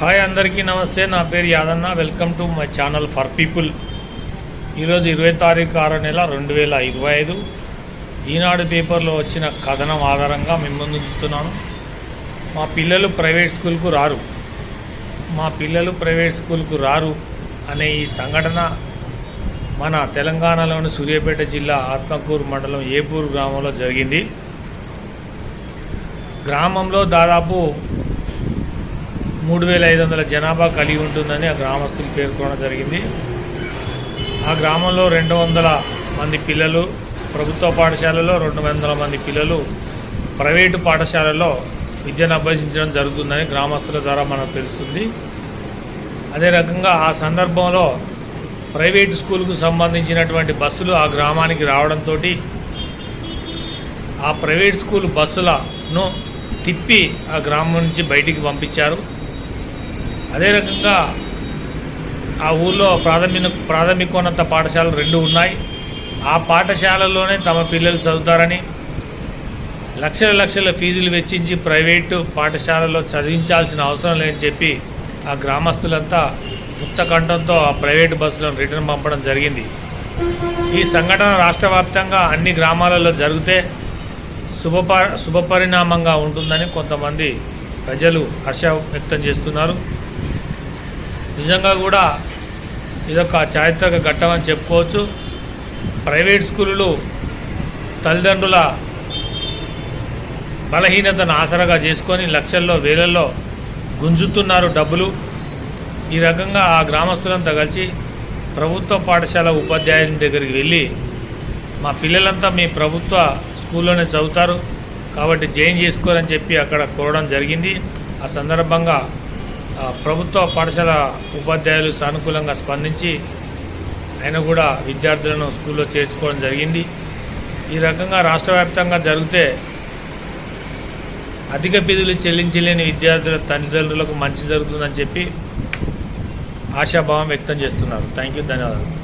Hi అందరికీ నమస్తే నా పేరు Yadanna. Welcome to my channel for people. ఈరోజు ఇరవై తారీఖు ఆరో నెల రెండు వేల ఇరవై ఐదు. ఈనాడు పేపర్లో వచ్చిన కథనం ఆధారంగా మిమ్మల్ని చూస్తున్నాను. మా పిల్లలు ప్రైవేట్ స్కూల్కు రారు. మా పిల్లలు ప్రైవేట్ స్కూల్కు రారు అనే ఈ సంఘటన మన తెలంగాణలోని సూర్యాపేట జిల్లా ఆత్మకూరు మండలం ఏపూరు గ్రామంలో జరిగింది. గ్రామంలో దాదాపు మూడు వేల ఐదు వందల జనాభా కలిగి ఉంటుందని ఆ గ్రామస్తులు పేర్కొనడం జరిగింది. ఆ గ్రామంలో రెండు వందల మంది పిల్లలు ప్రభుత్వ పాఠశాలలో రెండు వందల మంది పిల్లలు ప్రైవేటు పాఠశాలలో విద్యను అభ్యసించడం జరుగుతుందని గ్రామస్తుల ద్వారా మనకు తెలుస్తుంది. అదే రకంగా ఆ సందర్భంలో ప్రైవేటు స్కూల్కు సంబంధించినటువంటి బస్సులు ఆ గ్రామానికి రావడంతో ఆ ప్రైవేట్ స్కూల్ బస్సులను తిప్పి ఆ గ్రామం నుంచి బయటికి పంపించారు. అదే రకంగా ఆ ఊళ్ళో ప్రాథమిక ప్రాథమికోన్నత పాఠశాలలు రెండు ఉన్నాయి. ఆ పాఠశాలలోనే తమ పిల్లలు చదువుతారని లక్షల లక్షల ఫీజులు వెచ్చించి ప్రైవేటు పాఠశాలలో చదివించాల్సిన అవసరం లేదని చెప్పి ఆ గ్రామస్తులంతా ముక్త కంఠంతో ఆ ప్రైవేటు బస్సులను రిటర్న్ పంపడం జరిగింది. ఈ సంఘటన రాష్ట్ర వ్యాప్తంగా అన్ని గ్రామాలలో జరిగితే శుభప శుభపరిణామంగా ఉంటుందని కొంతమంది ప్రజలు హర్ష వ్యక్తం చేస్తున్నారు. నిజంగా కూడా ఇదొక చారిత్రక ఘట్టం అని చెప్పుకోవచ్చు. ప్రైవేట్ స్కూళ్ళు తల్లిదండ్రుల బలహీనతను ఆసరగా చేసుకొని లక్షల్లో వేలల్లో గుంజుతున్నారు డబ్బులు. ఈ రకంగా ఆ గ్రామస్తులంతా కలిసి ప్రభుత్వ పాఠశాల ఉపాధ్యాయుని దగ్గరికి వెళ్ళి మా పిల్లలంతా మీ ప్రభుత్వ స్కూల్లోనే చదువుతారు. కాబట్టి జాయిన్ చేసుకోరని చెప్పి అక్కడ కోరడం జరిగింది. ఆ సందర్భంగా ప్రభుత్వ పాఠశాల ఉపాధ్యాయులు సానుకూలంగా స్పందించి ఆయన కూడా విద్యార్థులను స్కూల్లో చేర్చుకోవడం జరిగింది. ఈ రకంగా రాష్ట్ర వ్యాప్తంగా జరిగితే అధిక ఫీజులు చెల్లించలేని విద్యార్థుల తల్లిదండ్రులకు మంచి జరుగుతుందని చెప్పి ఆశాభావం వ్యక్తం చేస్తున్నారు. థ్యాంక్ యూ ధన్యవాదాలు.